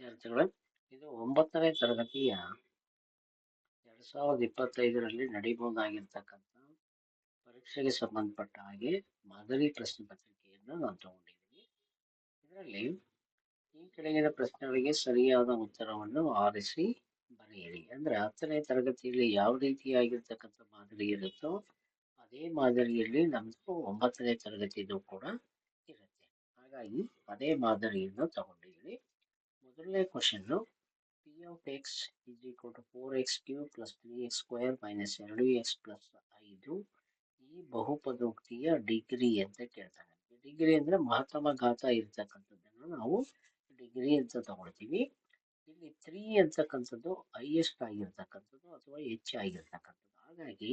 ವಿದ್ಯಾರ್ಥಿಗಳೇ, ಇದು ಒಂಬತ್ತನೇ ತರಗತಿಯ ಎರಡ್ ಸಾವಿರದ ಇಪ್ಪತ್ತೈದರಲ್ಲಿ ನಡೀಬಹುದಾಗಿರ್ತಕ್ಕಂಥ ಪರೀಕ್ಷೆಗೆ ಸಂಬಂಧಪಟ್ಟ ಹಾಗೆ ಮಾದರಿ ಪ್ರಶ್ನೆ ಪತ್ರಿಕೆಯನ್ನು ನಾನು ತಗೊಂಡಿದ್ದೀನಿ. ಇದರಲ್ಲಿ ಈ ಕೆಳಗಿನ ಪ್ರಶ್ನೆಗಳಿಗೆ ಸರಿಯಾದ ಉತ್ತರವನ್ನು ಆರಿಸಿ ಬರೆಯಿರಿ. ಅಂದ್ರೆ ಹತ್ತನೇ ತರಗತಿಯಲ್ಲಿ ಯಾವ ರೀತಿಯಾಗಿರ್ತಕ್ಕಂಥ ಮಾದರಿ ಇರುತ್ತೋ ಅದೇ ಮಾದರಿಯಲ್ಲಿ ನಮ್ದು ಒಂಬತ್ತನೇ ತರಗತಿದು ಕೂಡ ಇರುತ್ತೆ. ಹಾಗಾಗಿ ಅದೇ ಮಾದರಿಯನ್ನು ತಗೊಂಡಿದ್ದೀನಿ. ಮೊದಲನೇ question P of X is equal to four X cube plus three X square minus ಎರಡು ಎಕ್ಸ್ ಪ್ಲಸ್ ಐದು ಈ ಬಹುಪದೋಕ್ತಿಯ ಡಿಗ್ರಿ ಅಂತ ಕೇಳ್ತಾನೆ ಡಿಗ್ರಿ ಅಂದ್ರೆ ಮಹತ್ತಮ ಘಾತ ಇರ್ತಕ್ಕಂಥದ್ದನ್ನು ನಾವು ಡಿಗ್ರಿ ಅಂತ ತಗೊಳ್ತೀವಿ. ಇಲ್ಲಿ ತ್ರೀ ಅಂತಕ್ಕಂಥದ್ದು ಹೈಯೆಸ್ಟ್ ಆಗಿರ್ತಕ್ಕಂಥದ್ದು ಅಥವಾ ಹೆಚ್ಚಾಗಿರ್ತಕ್ಕಂಥದ್ದು ಹಾಗಾಗಿ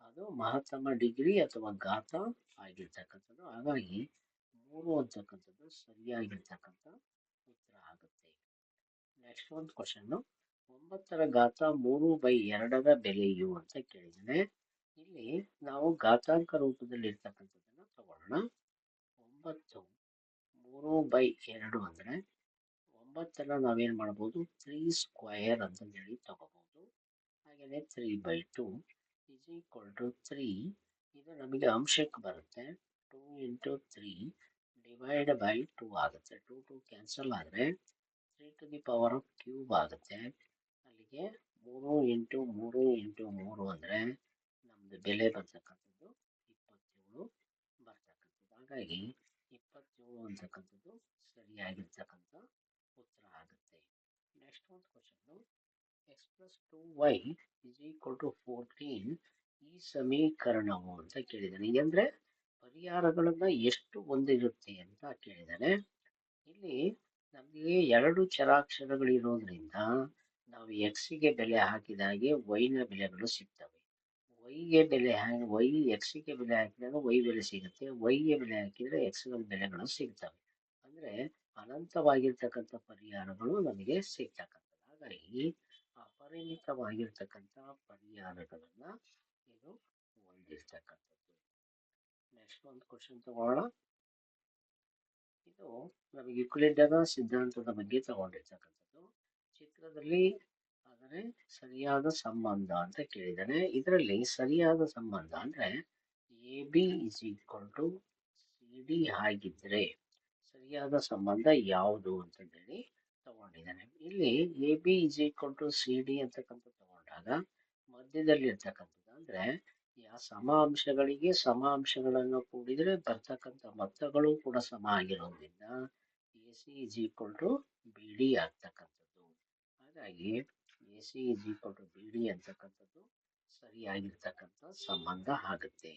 ಅದು ಮಹತ್ತಮ ಡಿಗ್ರಿ ಅಥವಾ ಘಾತ ಆಗಿರ್ತಕ್ಕಂಥದ್ದು. ಹಾಗಾಗಿ ಮೂರು ಅಂತಕ್ಕಂಥದ್ದು ಸರಿಯಾಗಿರ್ತಕ್ಕಂಥ ನೆಕ್ಸ್ಟ್ ಒಂದು ಕ್ವಶನ್ ಒಂಬತ್ತರ ಘಾತ ಮೂರು ಬೈ ಎರಡರ ಬೆಲೆಯು ಅಂತ ಕೇಳಿದ್ದಾನೆ. ಇಲ್ಲಿ ನಾವು ಘಾತಾಂಕ ರೂಪದಲ್ಲಿ ಇರ್ತಕ್ಕಂಥದ್ದನ್ನ ತಗೊಳ್ಳೋಣ. ಒಂಬತ್ತು ಮೂರು ಬೈ ಎರಡು ಅಂದ್ರೆ ಒಂಬತ್ತನ್ನ ನಾವೇನು ಮಾಡ್ಬೋದು? ತ್ರೀ ಸ್ಕ್ವಯರ್ ಅಂತ ಹೇಳಿ ತಗೋಬಹುದು ಹಾಗೆಯೇ three by two is equal to three ಇದು ನಮಗೆ ಅಂಶಕ್ಕೆ ಬರುತ್ತೆ. Two into three divide by two ಆಗುತ್ತೆ. ಟೂ ಟು ಕ್ಯಾನ್ಸಲ್ ಆದರೆ three to the power of cube ಆಗುತ್ತೆ. ಅಲ್ಲಿಗೆ ಮೂರು ಇಂಟು ಮೂರು ಇಂಟು ಮೂರು ಅಂದರೆ ನಮ್ಮದು ಬೆಲೆ ಬರ್ತಕ್ಕಂಥದ್ದು ಇಪ್ಪತ್ತೇಳು ಬರ್ತಕ್ಕಂಥದ್ದು. ಹಾಗಾಗಿ ಇಪ್ಪತ್ತೇಳು ಅಂತಕ್ಕಂಥದ್ದು ಸರಿಯಾಗಿರ್ತಕ್ಕಂಥ ಉತ್ತರ ಆಗುತ್ತೆ. ನೆಕ್ಸ್ಟ್ ಒಂದು question X plus two Y is equal to fourteen ಈ ಸಮೀಕರಣವು ಅಂತ ಕೇಳಿದ್ದಾನೆ. ಅಂದರೆ ಪರಿಹಾರಗಳನ್ನು ಎಷ್ಟು ಹೊಂದಿರುತ್ತೆ ಅಂತ ಕೇಳಿದ್ದಾನೆ. ಇಲ್ಲಿ ನಮಗೆ ಎರಡು ಚರಾಕ್ಷರಗಳಿರೋದ್ರಿಂದ ನಾವು ಎಕ್ಸಿಗೆ ಬೆಲೆ ಹಾಕಿದಾಗೆ ವೈನ ಬೆಲೆಗಳು ಸಿಗ್ತವೆ. ವೈಗೆ ಬೆಲೆ ಹಾಕಿ ವೈ ಎಕ್ಸಿಗೆ ಬೆಲೆ ಹಾಕಿದಾಗ ವೈ ಬೆಲೆ ಸಿಗುತ್ತೆ. ವೈಗೆ ಬೆಲೆ ಹಾಕಿದ್ರೆ ಎಕ್ಸ್ಗಳ ಬೆಲೆಗಳು ಸಿಗ್ತವೆ. ಅಂದ್ರೆ ಅನಂತವಾಗಿರ್ತಕ್ಕಂಥ ಪರಿಹಾರಗಳು ನಮಗೆ ಸಿಗ್ತಕ್ಕಂಥದ್ದು. ಹಾಗಾಗಿ ಅಪರಿಮಿತವಾಗಿರ್ತಕ್ಕಂಥ ಪರಿಹಾರಗಳನ್ನು ಇದು ಹೊಂದಿರ್ತಕ್ಕಂಥದ್ದು. ನೆಕ್ಸ್ಟ್ ಒಂದು ಕ್ವಶನ್ ತಗೊಳ್ಳೋಣ ಇದು ನಮಗೆ ಯುಕ್ಲಿಡ್ಡನ ಸಿದ್ಧಾಂತದ ಬಗ್ಗೆ ತಗೊಂಡಿರ್ತಕ್ಕಂಥದ್ದು ಚಿತ್ರದಲ್ಲಿ ಆದರೆ ಸರಿಯಾದ ಸಂಬಂಧ ಅಂತ ಕೇಳಿದ್ದಾನೆ ಇದರಲ್ಲಿ ಸರಿಯಾದ ಸಂಬಂಧ ಅಂದ್ರೆ A B is equal to C D ಆಗಿದ್ರೆ ಸರಿಯಾದ ಸಂಬಂಧ ಯಾವುದು ಅಂತ ಹೇಳಿ ತಗೊಂಡಿದ್ದಾನೆ ಇಲ್ಲಿ A B is equal to C D ಅಂತಕ್ಕಂಥ ತಗೊಂಡಾಗ ಮಧ್ಯದಲ್ಲಿ ಇರ್ತಕ್ಕಂಥದ್ದು ಅಂದ್ರೆ ಯಾ ಸಮ ಅಂಶಗಳಿಗೆ ಸಮ ಅಂಶಗಳನ್ನು ಕೂಡಿದರೆ ಬರ್ತಕ್ಕಂಥ ಮೊತ್ತಗಳು ಕೂಡ ಸಮ ಆಗಿರೋದ್ರಿಂದ A C is equal to B D ಆಗ್ತಕ್ಕಂಥದ್ದು. ಹಾಗಾಗಿ A C is equal to B D ಅಂತಕ್ಕಂಥದ್ದು ಸರಿಯಾಗಿರ್ತಕ್ಕಂಥ ಸಂಬಂಧ ಆಗುತ್ತೆ.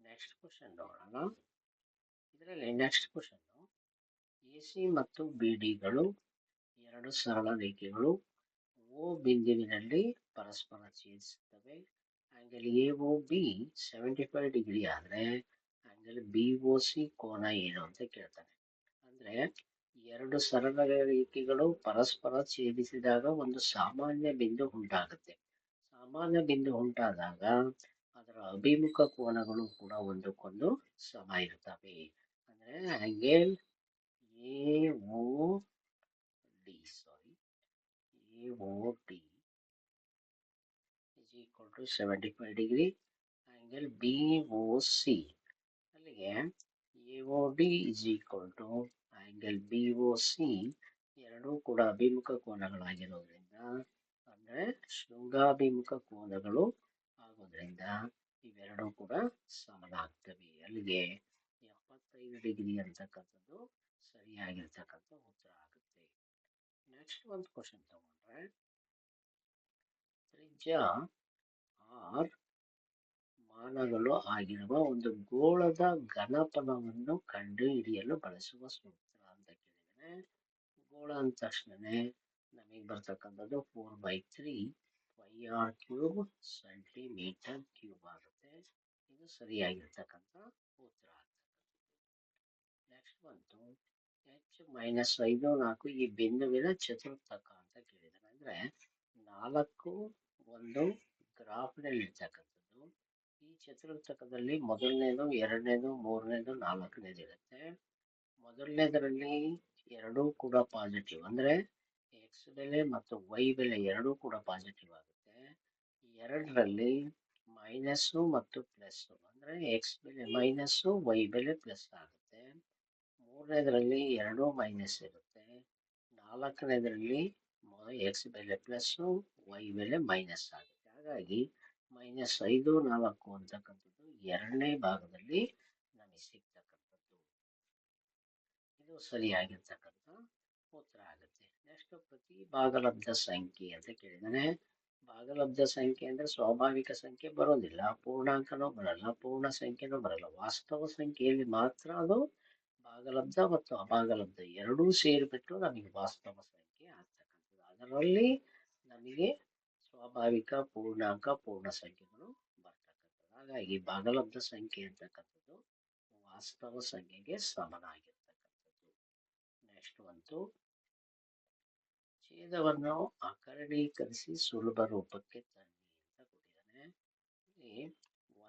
ನೆಕ್ಸ್ಟ್ ಕ್ವಶನ್ ನೋಡೋಣ. ಇದರಲ್ಲಿ ನೆಕ್ಸ್ಟ್ ಕ್ವಶನ್ ಎ ಸಿ ಮತ್ತು ಬಿ ಡಿಗಳು ಎರಡು ಸರಳ ರೇಖೆಗಳು ಓ ಬಿಂದುವಿನಲ್ಲಿ ಪರಸ್ಪರ ಛೇದಿಸುತ್ತವೆ. Angle A O B seventy five degree ಆದರೆ ಆಂಗಲ್ ಬಿ ಒ ಸಿ ಕೋನ ಏನು ಅಂತ ಕೇಳ್ತಾನೆ. ಅಂದರೆ ಎರಡು ಸರಳ ರೇಖೆಗಳು ಪರಸ್ಪರ ಛೇದಿಸಿದಾಗ ಒಂದು ಸಾಮಾನ್ಯ ಬಿಂದು ಉಂಟಾಗುತ್ತೆ. ಸಾಮಾನ್ಯ ಬಿಂದು ಉಂಟಾದಾಗ ಅದರ ಅಭಿಮುಖ ಕೋನಗಳು ಕೂಡ ಒಂದಕ್ಕೊಂದು ಸಮ ಇರ್ತವೆ. ಅಂದರೆ angle A O D sorry A O D is equal to 75 degree angle BOC ಅಲ್ಲಿಗೆ A O D is equal to angle B O C ಎರಡೂ ಕೂಡ ಅಭಿಮುಖ ಕೋನಗಳಾಗಿರೋದ್ರಿಂದ, ಅಂದರೆ ಶೃಂಗಾಭಿಮುಖ ಕೋನಗಳು ಆಗೋದ್ರಿಂದ ಇವೆರಡೂ ಕೂಡ ಸಮನಾಗ್ತವೆ ಅಲ್ಲಿಗೆ ಎಪ್ಪತ್ತೈದು ಡಿಗ್ರಿ ಅಂತಕ್ಕಂಥದ್ದು ಸರಿಯಾಗಿರ್ತಕ್ಕಂಥ ಉತ್ತರ ಆಗುತ್ತೆ. ನೆಕ್ಸ್ಟ್ ಒಂದು ಕ್ವಶನ್ ತಗೊಂಡ್ರೆ, ತ್ರಿಜ್ಯ ಆರ್ ಮಾನಗಳು ಆಗಿರುವ ಒಂದು ಗೋಳದ ಘನಫಲವನ್ನು ಕಂಡುಹಿಡಿಯಲು ಬಳಸುವ ಸೂತ್ರ ಅಂತ ಕೇಳಿದರೆ ಗೋಳ ಅಂದ ತಕ್ಷಣವೇ ನಮಗೆ ಬರ್ತಕ್ಕಂಥದ್ದು four by three Y R cube centimetre cube ಆಗುತ್ತೆ. ಇದು ಸರಿಯಾಗಿರ್ತಕ್ಕಂಥ ಉತ್ತರ ನೆಕ್ಸ್ಟ್ ಬಂತು. ಎಚ್ ಮೈನಸ್ ಐದು ನಾಲ್ಕು ಈ ಬಿಂದುವಿನ ಚತುರ್ಥಕ ಅಂತ ಕೇಳಿದ್ದಾರೆ ಅಂದರೆ ನಾಲ್ಕು ಒಂದು ಗ್ರಾಫ್ನಲ್ಲಿ ಇರ್ತಕ್ಕಂಥದ್ದು, ಈ ಚತುರ್ಥಕದಲ್ಲಿ ಮೊದಲನೇದು, ಎರಡನೇದು, ಮೂರನೇದು, ನಾಲ್ಕನೇದು ಇರುತ್ತೆ. ಮೊದಲನೇದರಲ್ಲಿ ಎರಡೂ ಕೂಡ ಪಾಸಿಟಿವ್ ಅಂದ್ರೆ ಎಕ್ಸ್ ಬೆಲೆ ಮತ್ತು ವೈ ಬೆಲೆ ಎರಡೂ ಕೂಡ ಪಾಸಿಟಿವ್ ಆಗುತ್ತೆ. ಎರಡರಲ್ಲಿ ಮೈನಸ್ಸು ಮತ್ತು ಪ್ಲಸ್ಸು ಅಂದರೆ ಎಕ್ಸ್ ಬೆಲೆ ಮೈನಸ್ಸು ವೈ ಬೆಲೆ ಪ್ಲಸ್ ಆಗುತ್ತೆ. ಮೂರನೇದರಲ್ಲಿ ಎರಡೂ ಮೈನಸ್ ಇರುತ್ತೆ. ನಾಲ್ಕನೇದರಲ್ಲಿ ಎಕ್ಸ್ ಬೆಲೆ ಪ್ಲಸ್ಸು ವೈ ಬೆಲೆ ಮೈನಸ್ ಆಗುತ್ತೆ. ಹಾಗಾಗಿ ಮೈನಸ್ ಐದು, ನಾಲ್ಕು ಅಂತಕ್ಕಂಥದ್ದು ಎರಡನೇ ಭಾಗದಲ್ಲಿ ನಮಗೆ ಸಿಗ್ತಕ್ಕಂಥದ್ದು. ಇದು ಸರಿಯಾಗಿರ್ತಕ್ಕಂಥ ಉತ್ತರ ಆಗುತ್ತೆ. ನೆಕ್ಸ್ಟ್ ಪ್ರತಿ ಭಾಗಲಬ್ಧ ಸಂಖ್ಯೆ ಅಂತ ಕೇಳಿದರೆ ಭಾಗಲಬ್ಧ ಸಂಖ್ಯೆ ಅಂದ್ರೆ ಸ್ವಾಭಾವಿಕ ಸಂಖ್ಯೆ ಬರೋದಿಲ್ಲ. ಪೂರ್ಣಾಂಕನೂ ಬರಲ್ಲ, ಪೂರ್ಣ ಸಂಖ್ಯೆನೂ ಬರಲ್ಲ. ವಾಸ್ತವ ಸಂಖ್ಯೆಯಲ್ಲಿ ಮಾತ್ರ ಅದು ಭಾಗಲಬ್ಧ ಮತ್ತು ಅಭಾಗಲಬ್ಧ ಎರಡೂ ಸೇರಿಬಿಟ್ಟು ನಮಗೆ ವಾಸ್ತವ ಸಂಖ್ಯೆ ಆಗ್ತಕ್ಕಂಥದ್ದು. ಅದರಲ್ಲಿ ನಮಗೆ ಸ್ವಾಭಾವಿಕ, ಪೂರ್ಣಾಂಕ, ಪೂರ್ಣ ಸಂಖ್ಯೆಗಳು ಬರ್ತಕ್ಕಂಥದ್ದು ಹಾಗಾಗಿ ಭಾಗಲಬ್ಧ ಸಂಖ್ಯೆ ಅಂತಕ್ಕಂಥದ್ದು ವಾಸ್ತವ ಸಂಖ್ಯೆಗೆ ಸಮನಾಗಿರ್ತಕ್ಕಂಥದ್ದು. ನೆಕ್ಸ್ಟ್ ಒಂದು ಛೇದವನ್ನು ಅಕರಣೀಕರಿಸಿ ಸುಲಭ ರೂಪಕ್ಕೆ ತನ್ನಿ ಅಂತ ಕೊಟ್ಟಿದ್ದಾನೆ. ಇಲ್ಲಿ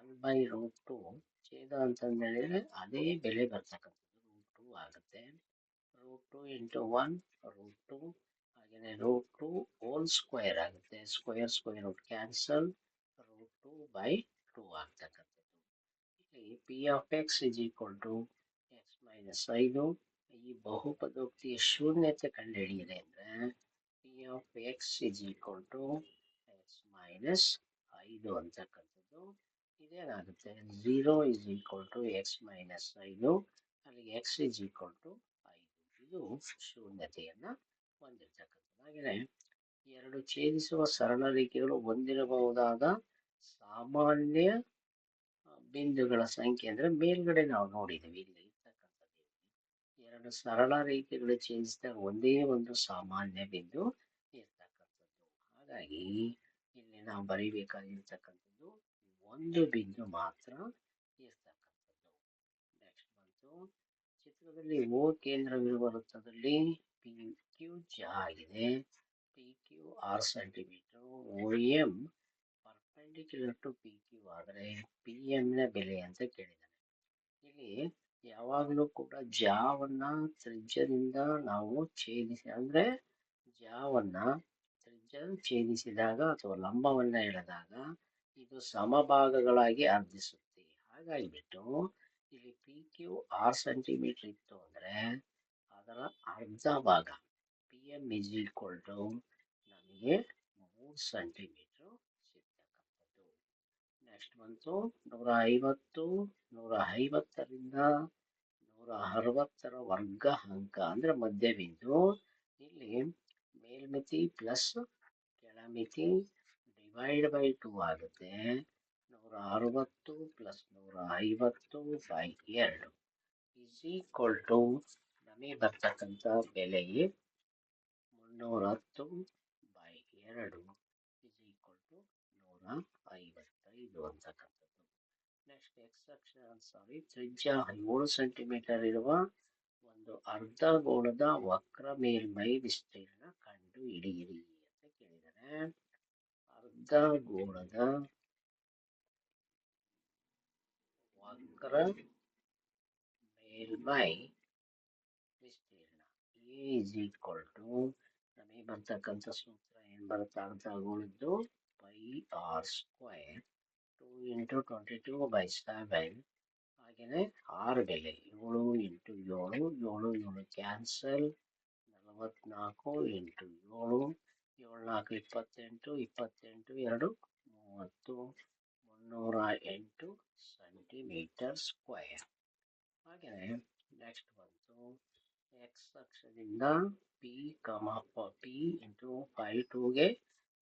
ಒನ್ ಬೈ ರೂಟ್ ಟು ಛೇದ ಅಂತಂದೇಳಿದ್ರೆ ಅದೇ ಬೆಲೆ ಬರ್ತಕ್ಕಂಥದ್ದು. ರೂಟ್ ಟು ಆಗುತ್ತೆ. Root two into one root two ಹಾಗೆಯೇ ರೂಟ್ ಟು ಹೋಲ್ ಸ್ಕ್ವೇರ್ ಆಗುತ್ತೆ square square root cancel root two by two ಆಗ್ತಕ್ಕಂಥದ್ದು ಇಲ್ಲಿ P of X is equal to X minus ಐದು ಈ ಬಹುಪದೋಕ್ತಿಯ ಶೂನ್ಯತೆ ಕಂಡುಹಿಡಿಯಿರಿ ಅಂದರೆ P of X is equal to X minus ಐದು ಅಂತಕ್ಕಂಥದ್ದು ಇದೇನಾಗುತ್ತೆ? Zero is equal to X minus ಐದು ಅಲ್ಲಿಗೆ ಎಕ್ಸ್ ಇಸ್ ಈಕ್ವಲ್ ಟು ಐದು ಇದು ಶೂನ್ಯತೆಯನ್ನು ಹೊಂದಿರತಕ್ಕಂಥದ್ದು. ಹಾಗೆಯೇ ಎರಡು ಛೇದಿಸುವ ಸರಳ ರೇಖೆಗಳು ಹೊಂದಿರಬಹುದಾದ ಸಾಮಾನ್ಯ ಬಿಂದುಗಳ ಸಂಖ್ಯೆ ಅಂದರೆ ಮೇಲ್ಗಡೆ ನಾವು ನೋಡಿದ್ದೀವಿ. ಇಲ್ಲಿ ಇರ್ತಕ್ಕಂಥದ್ದು ಎರಡು ಸರಳ ರೇಖೆಗಳು ಛೇದಿಸಿದಾಗ ಒಂದೇ ಒಂದು ಸಾಮಾನ್ಯ ಬಿಂದು ಇರ್ತಕ್ಕಂಥದ್ದು. ಹಾಗಾಗಿ ಇಲ್ಲಿ ನಾವು ಬರೀಬೇಕಾಗಿರ್ತಕ್ಕಂಥದ್ದು ಒಂದು ಬಿಂದು ಮಾತ್ರ ಇರ್ತಕ್ಕಂಥದ್ದು. ನೆಕ್ಸ್ಟ್ ಬಂತು. ಚಿತ್ರದಲ್ಲಿ ಓ ಕೇಂದ್ರವಿರುವ ವೃತ್ತದಲ್ಲಿ ಪಿ ಕ್ಯೂ ಜ ಆಗಿದೆ ಪಿ ಕ್ಯೂ ಆರು centimetre O M perpendicular to P Q ಆದರೆ ಪಿ ಎಂನ ಬೆಲೆ ಅಂತ ಕೇಳಿದ್ದಾನೆ. ಇಲ್ಲಿ ಯಾವಾಗಲೂ ಕೂಡ ಜಾವನ್ನು ತ್ರಿಜ್ಯದಿಂದ ನಾವು ಛೇದಿಸಿ ಅಂದರೆ ಜಾವನ್ನು ತ್ರಿಜ್ಯ ಛೇದಿಸಿದಾಗ ಅಥವಾ ಲಂಬವನ್ನು ಎಳೆದಾಗ ಇದು ಸಮಭಾಗಗಳಾಗಿ ಅರ್ಧಿಸುತ್ತೆ ಹಾಗಾಗಿಬಿಟ್ಟು ಇಲ್ಲಿ ಪಿ ಕ್ಯೂ ಆರ್ ಸೆಂಟಿಮೀಟರ್ ಇತ್ತು ಅಂದ್ರೆ ಅದರ ಅರ್ಧ ಭಾಗ P M is equal to ನಮಗೆ ಮೂರು ಸೆಂಟಿಮೀಟರ್ ಸಿಗ್ತಕ್ಕಂಥದ್ದು. ನೆಕ್ಸ್ಟ್ ಬಂತು ನೂರ ಐವತ್ತು ನೂರ ಐವತ್ತರಿಂದ ನೂರ ಅರವತ್ತರ ವರ್ಗ ಅಂಕ ಅಂದರೆ ಮಧ್ಯಬಿಂದು. ಇಲ್ಲಿ ಮೇಲ್ಮಿತಿ ಪ್ಲಸ್ ಕೆಳಮಿತಿ ಡಿವೈಡ್ ಬೈ ಟು ಆಗುತ್ತೆ. ನೂರ ಅರವತ್ತು ಪ್ಲಸ್ ನೂರ ಐವತ್ತು ಬೈ ಎರಡು ಇಸ್ ಈಕ್ವಲ್ ಟು ನಮಗೆ ಬರ್ತಕ್ಕಂಥ ಬೆಲೆಗೆ ಮುನ್ನೂರ ಹತ್ತು ಬೈ ಎರಡು ಇಸ್ ಈಕ್ವಲ್ ಟು ನೂರ ಐವತ್ತೈದು ಅಂತಕ್ಕಂಥದ್ದು. ನೆಕ್ಸ್ಟ್ ಎಕ್ಸ್ ಅಕ್ಷ ಸಾರಿ ತ್ರಿಜ್ಯ ಏಳು ಸೆಂಟಿಮೀಟರ್ ಇರುವ ಒಂದು ಅರ್ಧ ಗೋಳದ ವಕ್ರ ಮೇಲ್ಮೈ ವಿಸ್ತೀರ್ಣ ಕಂಡು ಹಿಡಿಯಿರಿ ಅಂತ ಕೇಳಿದರೆ. ಅರ್ಧ ಗೋಳದ ವಕ್ರ ಮೇಲ್ಮೈ ಎ ಇಸ್ ಈಕ್ವಲ್ ಟು ನಮಗೆ ಬರ್ತಕ್ಕಂಥ ಸೂತ್ರ ಏನು ಬರುತ್ತೆ ಅರ್ಧ ಉಳಿದು pi R square two into twenty two by seven ಹಾಗೆಯೇ ಆರು ಬೆಲೆ ಏಳು ಇಂಟು ಏಳು ಏಳು ಏಳು ಕ್ಯಾನ್ಸಲ್ ನಲವತ್ತ್ನಾಲ್ಕು ಇಂಟು ಏಳು ಏಳು ನಾಲ್ಕು ಇಪ್ಪತ್ತೆಂಟು ಇಪ್ಪತ್ತೆಂಟು ಎರಡು, ಮೂವತ್ತು, ಮುನ್ನೂರ ಎಂಟು ಸೆಂಟಿಮೀಟರ್ ಸ್ಕ್ವೇರ್ ಹಾಗೆಯೇ ನೆಕ್ಸ್ಟ್ ಬಂತು. X ಅಕ್ಷದಿಂದ P comma P into pi ಟೂಗೆ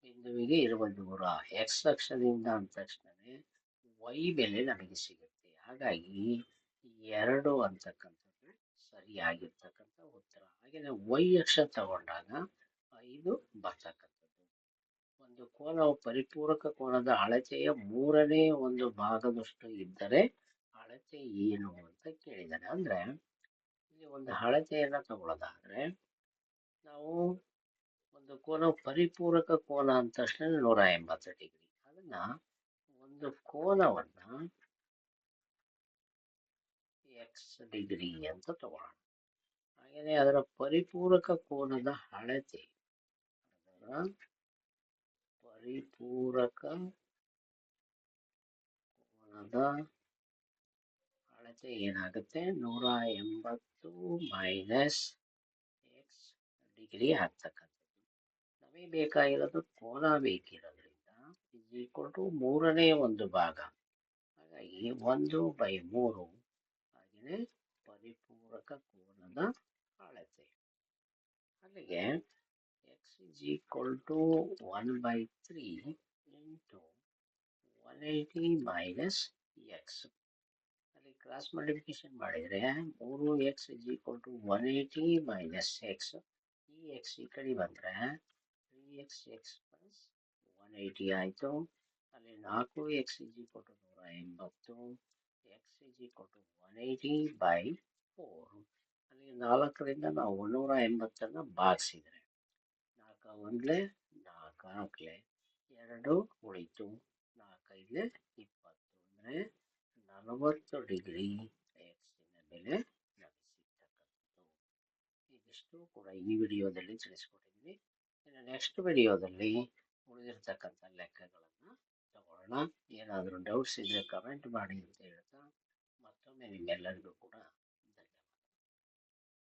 ಬಿಂದುವಿಗೆ ಇರುವ ದೂರ. ಎಕ್ಸ್ ಅಕ್ಷದಿಂದ ಅಂದ ತಕ್ಷಣವೇ ವೈ ಬೆಲೆ ನಮಗೆ ಸಿಗುತ್ತೆ. ಹಾಗಾಗಿ ಎರಡು ಅಂತಕ್ಕಂಥದ್ದು ಸರಿಯಾಗಿರ್ತಕ್ಕಂಥ ಉತ್ತರ. ಹಾಗೆಯೇ ವೈ ಅಕ್ಷ ತಗೊಂಡಾಗ ಐದು ಬರ್ತಕ್ಕಂಥದ್ದು. ಒಂದು ಕೋನವು ಪರಿಪೂರಕ ಕೋನದ ಅಳತೆಯ ಮೂರನೇ ಒಂದು ಭಾಗದಷ್ಟು ಇದ್ದರೆ ಅಳತೆ ಏನು ಅಂತ ಕೇಳಿದ್ದಾರೆ ಅಂದ್ರೆ ಇಲ್ಲಿ ಒಂದು ಅಳತೆಯನ್ನ ತಗೊಳ್ಳೋದಾದರೆ ನಾವು ಒಂದು ಕೋನ ಪರಿಪೂರಕ ಕೋನ ಅಂದ ತಕ್ಷಣ ನೂರ ಎಂಬತ್ತು ಡಿಗ್ರಿ. ಅದನ್ನು ಒಂದು ಕೋನವನ್ನ ಎಕ್ಸ್ ಡಿಗ್ರಿ ಅಂತ ತಗೊಳ್ಳೋಣ ಹಾಗೇನೆ ಅದರ ಪರಿಪೂರಕ ಕೋನದ ಅಳತೆ ಪರಿಪೂರಕ ಕೋನದ ಅಳತೆ ಏನಾಗುತ್ತೆ? ನೂರ ಎಂಬತ್ತು ಮೈನಸ್ ಎಕ್ಸ್ ಡಿಗ್ರಿ ಆಗ್ತಕ್ಕಂಥದ್ದು. ನಮಗೆ ಬೇಕಾಗಿರೋದು ಕೋನ ಬೇಕಿರೋದ್ರಿಂದ ಇಸ್ ಈಕ್ವಲ್ ಟು ಮೂರನೇ ಒಂದು ಭಾಗ. ಹಾಗಾಗಿ ಒಂದು ಬೈ ಮೂರು ಹಾಗೆಯೇ ಪರಿಪೂರಕ ಕೋನದ ಅಳತೆ. ಅಲ್ಲಿಗೆ X is equal to one by three into one eighty minus X cross multiplication ಮಾಡಿದರೆ ಮೂರು X is equal to one eighty minus X ಈ ಎಕ್ಸ್ ಈ ಕಡೆ ಬಂದರೆ three X X plus one eighty ಆಯಿತು. ಅಲ್ಲಿ ನಾಲ್ಕು ಎಕ್ಸ್ ಇಸ್ ಈಕ್ವಲ್ ಟು ನೂರ ಎಂಬತ್ತು. X is equal to one eighty by four ಅಲ್ಲಿ ನಾಲ್ಕರಿಂದ ನಾವು ನೂರ ಎಂಬತ್ತನ್ನು ಭಾಗಿಸಿದರೆ ನಾಲ್ಕು ಒಂದ್ಲೆ ನಾಲ್ಕು ಹಾಕ್ಲೆ ಎರಡು ಉಳಿತು. ನಾಲ್ಕೈದ್ಲೆ ಇಪ್ಪತ್ತು. ಅಂದರೆ ನಲವತ್ತು ಡಿಗ್ರಿ ಎಕ್ಸಿನ ಮೇಲೆ ಲಭಿಸಿರ್ತಕ್ಕಂಥದ್ದು ಇದಿಷ್ಟು ಕೂಡ ಈ ವಿಡಿಯೋದಲ್ಲಿ ತಿಳಿಸ್ಕೊಟ್ಟಿದ್ವಿ ಇನ್ನು ನೆಕ್ಸ್ಟ್ ವಿಡಿಯೋದಲ್ಲಿ ಉಳಿದಿರ್ತಕ್ಕಂಥ ಲೆಕ್ಕಗಳನ್ನು ತಗೊಳ್ಳೋಣ. ಏನಾದರೂ ಡೌಟ್ಸ್ ಇದ್ದರೆ ಕಮೆಂಟ್ ಮಾಡಿ ಅಂತ ಹೇಳ್ತಾ ಮತ್ತೊಮ್ಮೆ ನಿಮ್ಮೆಲ್ಲರಿಗೂ ಕೂಡ